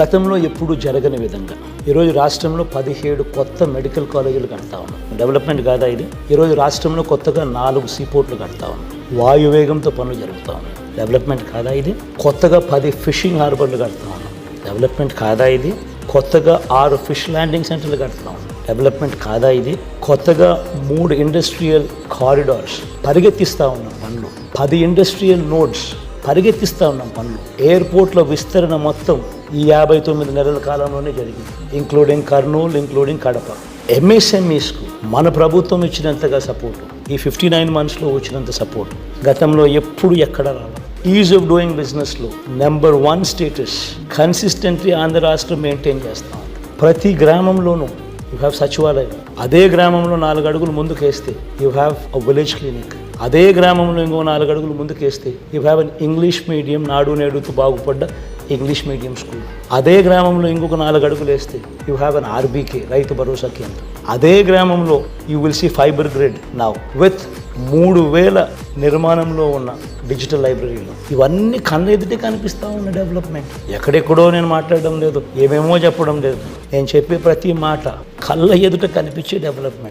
గతంలో ఎప్పుడూ జరగని విధంగా. ఈరోజు రాష్ట్రంలో పదిహేడు కొత్త మెడికల్ కాలేజీలు కడతా ఉన్నాం. డెవలప్మెంట్ కాదా ఇది? ఈరోజు రాష్ట్రంలో కొత్తగా నాలుగు సీపోర్ట్లు కడతా ఉన్నాం. వాయువేగంతో పనులు జరుగుతూ ఉన్నాయి. డెవలప్మెంట్ కాదా ఇది? కొత్తగా పది ఫిషింగ్ హార్బర్లు కడతా ఉన్నాం. డెవలప్మెంట్ కాదా ఇది? కొత్తగా ఆరు ఫిష్ ల్యాండింగ్ సెంటర్లు కడతా ఉన్నాం. డెవలప్మెంట్ కాదా ఇది? కొత్తగా మూడు ఇండస్ట్రియల్ కారిడార్స్ పరిగెత్తిస్తూ ఉన్నాం పనులు. పది ఇండస్ట్రియల్ నోడ్స్ పరిగెత్తిస్తూ ఉన్నాం పనులు. ఎయిర్పోర్ట్లో విస్తరణ మొత్తం ఈ యాభై తొమ్మిది నెలల కాలంలోనే జరిగింది. Including Kurnool including Kadapa. ఎంఎస్ఎంఈస్కు మన ప్రభుత్వం ఇచ్చినంతగా సపోర్ట్. ఈ ఫిఫ్టీ నైన్ మంత్స్లో వచ్చినంత సపోర్ట్. గతంలో ఎప్పుడు ఎక్కడ రావాలి ఈజ్ ఆఫ్ డూయింగ్ బిజినెస్లో number one status consistently Andhra రాష్ట్రం మెయింటైన్ చేస్తాం. ప్రతి గ్రామంలోనూ యూ హ్యావ్ సచివాలయం అదే గ్రామంలో నాలుగు అడుగులు ముందుకేస్తే you have a village clinic. అదే గ్రామంలో ఇంకో నాలుగు అడుగులు ముందుకేస్తే you have an English medium నాడు నేడుతో బాగుపడ్డ ఇంగ్లీష్ మీడియం స్కూల్ అదే గ్రామంలో ఇంకొక నాలుగు అడుగులు వేస్తే you have an RBK Rythu Bharosa కేంద్రం. అదే గ్రామంలో you will see fibre grid now with మూడు వేల నిర్మాణంలో ఉన్న డిజిటల్ లైబ్రరీలు ఇవన్నీ కళ్ళ ఎదుటే కనిపిస్తూ ఉన్న డెవలప్మెంట్ ఎక్కడెక్కడో నేను మాట్లాడడం లేదు ఏమేమో చెప్పడం లేదు. నేను చెప్పే ప్రతి మాట కళ్ళ ఎదుట కనిపించే డెవలప్మెంట్